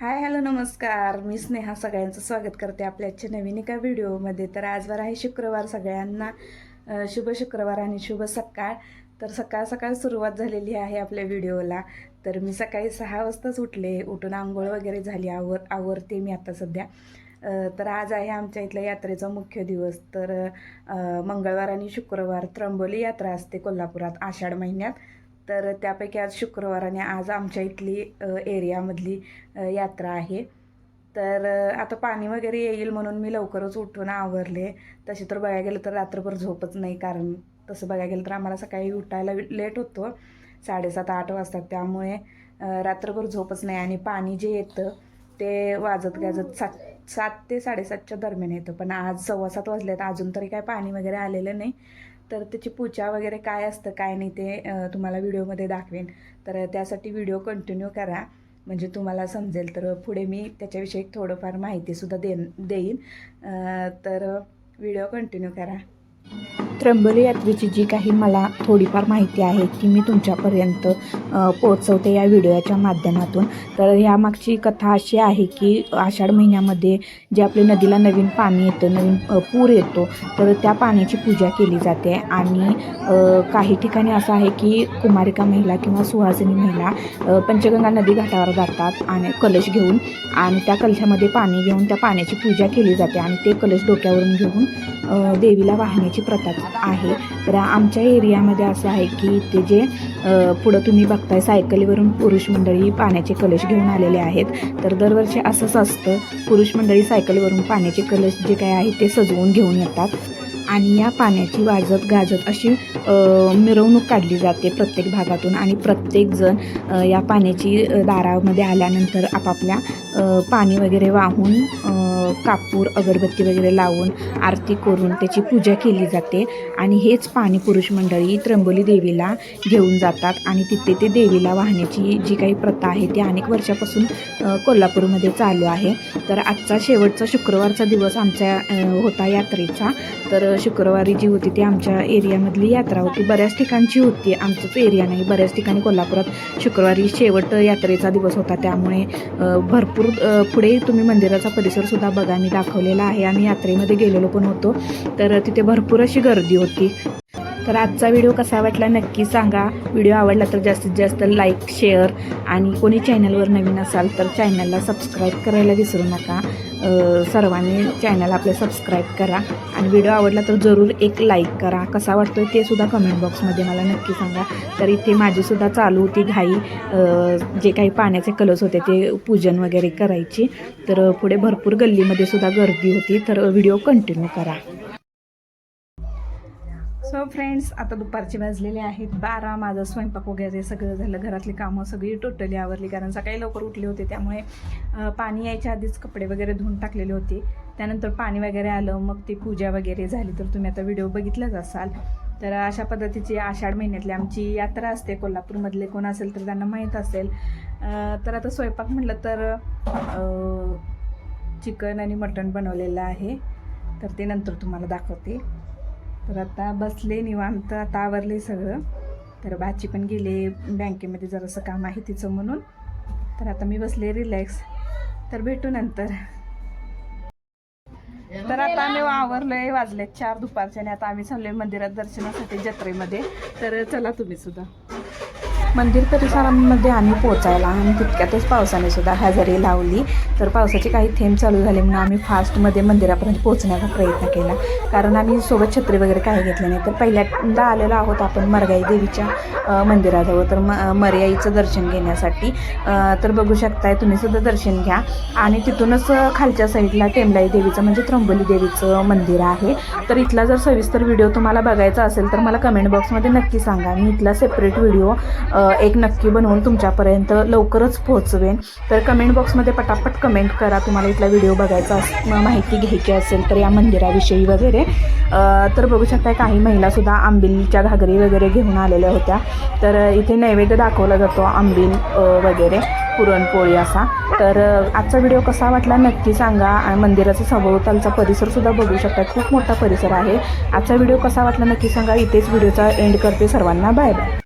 Hi hello नमस्कार. मी स्नेहा सगळ्यांचं स्वागत करते आपल्या आजच्या नवीन एका व्हिडिओमध्ये. तर आजवर आहे शुक्रवार सगळ्यांना. शुभ शुक्रवार आणि शुभ सकाळ. तर सकाळ सकाळ सुरुवात झालेली आहे आपल्या व्हिडिओला. तर मी सकाळी सहा वाजताच उठले. उठून आंघोळ वगैरे झाली. आवर आवरते मी आता सध्या. तर आज आहे आमच्या इथल्या यात्रेचा मुख्य दिवस. तर मंगळवार आणि शुक्रवार त्र्यंबोली यात्रा असते कोल्हापुरात आषाढ महिन्यात. तर त्यापैकी आज शुक्रवार आणि आज आमच्या इथली एरियामधली यात्रा आहे. तर आता पाणी वगैरे येईल म्हणून मी लवकरच उठून आवरले. तसे तर बघायला गेलं तर रात्रभर झोपच नाही कारण तसं बघायला गेलं तर आम्हाला सकाळी उठायला लेट होतो. साडेसात आठ वाजतात. त्यामुळे रात्रभर झोपच नाही आणि पाणी जे येतं ते वाजत गाजत सात सात ते साडेसातच्या दरम्यान येतं. पण आज सव्वा सात वाजले आहेत अजून तरी काय पाणी वगैरे आलेलं नाही. तर त्याची पूजा वगैरे काय असतं काय नाही ते तुम्हाला व्हिडिओमध्ये दाखवेन. तर त्यासाठी व्हिडिओ कंटिन्यू करा. म्हणजे तुम्हाला समजेल. तर पुढे मी त्याच्याविषयी थोडंफार माहितीसुद्धा देन देईन. तर व्हिडिओ कंटिन्यू करा. त्र्यंबोली यात्रेची जी काही मला थोडीफार माहिती आहे ती मी तुमच्यापर्यंत पोचवते पोहोचवते या व्हिडिओच्या माध्यमातून. तर यामागची कथा अशी आहे की आषाढ महिन्यामध्ये जे आपल्या नदीला नवीन पाणी येतं नवीन पूर येतो तर त्या पाण्याची पूजा केली जाते. आणि काही ठिकाणी असं आहे की कुमारिका महिला किंवा सुहासिनी महिला पंचगंगा नदी घाटावर जातात आणि कलश घेऊन आणि त्या कलशामध्ये पाणी घेऊन त्या पाण्याची पूजा केली जाते आणि ते कलश डोक्यावरून घेऊन देवीला वाहण्याची प्रथा आहे. तर आमच्या एरियामध्ये असं आहे की ते जे पुढं तुम्ही बघताय सायकलीवरून पुरुष मंडळी पाण्याचे कलश घेऊन आलेले आहेत. तर दरवर्षी असंच असतं. पुरुष मंडळी सायकलीवरून पाण्याचे कलश जे काय आहे ते सजवून घेऊन येतात. आणि या पाण्याची वाजत गाजत अशी मिरवणूक काढली जाते प्रत्येक भागातून आणि प्रत्येकजण या पाण्याची दारामध्ये आल्यानंतर आपापल्या पाणी वगैरे वाहून कापूर अगरबत्ती वगैरे लावून आरती करून त्याची पूजा केली जाते. आणि हेच पाणी पुरुष मंडळी त्र्यंबोली देवीला घेऊन जातात आणि तिथे ते देवीला वाहण्याची जी काही प्रथा आहे ती अनेक वर्षापासून कोल्हापूरमध्ये चालू आहे. तर आजचा शेवटचा शुक्रवारचा दिवस आमच्या होता यात्रेचा. तर शुक्रवारी जी होती ती आमच्या एरियामधली यात्रा होती. बऱ्याच ठिकाणची होती. आमचंच एरिया नाही बऱ्याच ठिकाणी कोल्हापुरात शुक्रवारी शेवट यात्रेचा दिवस होता. त्यामुळे भरपूर पुढे तुम्ही मंदिराचा परिसरसुद्धा बघा मी दाखवलेला आहे. आम्ही यात्रेमध्ये गेलेलो पण होतो. तर तिथे भरपूर अशी गर्दी होती. तर आजचा व्हिडिओ कसा वाटला नक्की सांगा. व्हिडिओ आवडला तर जास्तीत जास्त लाईक शेअर आणि कोणी चॅनलवर नवीन असाल तर चॅनलला सबस्क्राईब करायला विसरू नका. सर्वांनी चॅनल आपलं सबस्क्राईब करा आणि व्हिडिओ आवडला तर जरूर एक लाईक करा. कसा वाटतोय ते सुद्धा कमेंट बॉक्समध्ये मला नक्की सांगा. तर इथे माझीसुद्धा चालू होती घाई. जे काही पाण्याचे कलर्स होते ते पूजन वगैरे करायची. तर पुढे भरपूर गल्लीमध्ये सुद्धा गर्दी होती. तर व्हिडिओ कंटिन्यू करा. सो फ्रेंड्स आता दुपारचे वाजलेले आहेत. बारा माझं स्वयंपाक वगैरे सगळं झालं. घरातली कामं सगळी टोटली आवरली. कारण सकाळी लवकर उठले होते. त्यामुळे पाणी यायच्या आधीच कपडे वगैरे धुवून टाकलेले होते. त्यानंतर पाणी वगैरे आलं. मग ती पूजा वगैरे झाली. तर तुम्ही आता व्हिडिओ बघितलाच असाल. तर अशा पद्धतीची आषाढ महिन्यातली आमची यात्रा असते. कोल्हापूरमधले कोण असेल तर त्यांना माहीत असेल. तर आता स्वयंपाक म्हटलं तर चिकन आणि मटण बनवलेलं आहे. तर ते नंतर तुम्हाला दाखवते. तर आता बसले निवांत आता आवरले सगळं. तर बाची पण गेले बँकेमध्ये जरासं काम आहे तिचं म्हणून. तर आता मी बसले रिलॅक्स तर भेटू नंतर. तर आता आम्ही आवरलोय वाजले चार दुपारच्या आणि आता आम्ही चाललोय मंदिरात दर्शनासाठी जत्रेमध्ये. तर चला तुम्ही सुद्धा. मंदिर परिसरामध्ये आम्ही पोचायला आणि तितक्यातच पावसाने सुद्धा हजेरी लावली. तर पावसाचे काही थेंब चालू झाले म्हणून आम्ही फास्टमध्ये मंदिरापर्यंत पोहोचण्याचा प्रयत्न केला. कारण आम्ही सोबत छत्री वगैरे काही घेतले नाही. तर पहिल्यांदा आलेलो आहोत आपण मरगाई देवीच्या मंदिराजवळ. तर म मर्याईचं दर्शन घेण्यासाठी. तर बघू शकताय तुम्ही सुद्धा दर्शन घ्या. आणि तिथूनच खालच्या साईडला टेमलाई देवीचं म्हणजे त्र्यंबोली देवीचं मंदिर आहे. तर इथला जर सविस्तर व्हिडिओ तुम्हाला बघायचा असेल तर मला कमेंट बॉक्समध्ये नक्की सांगा. मी इथला सेपरेट व्हिडिओ एक नक्की बनवून तुमच्यापर्यंत लवकरच पोहोचवेन. तर कमेंट बॉक्समध्ये पटापट कमेंट करा. तुम्हाला इथला व्हिडिओ बघायचा माहिती घ्यायची असेल तर या मंदिराविषयी वगैरे. तर बघू शकता काही महिलासुद्धा आंबिलच्या घागरी वगैरे घेऊन आलेल्या होत्या. तर इथे नैवेद्य दाखवला जातो आंबील वगैरे पुरणपोळी असा. तर आजचा व्हिडिओ कसा वाटला नक्की सांगा. आणि मंदिराचा सभोवतालचा परिसरसुद्धा बघू शकता खूप मोठा परिसर आहे. आजचा व्हिडिओ कसा वाटला नक्की सांगा. इथेच व्हिडिओचा एंड करते सर्वांना. Bye bye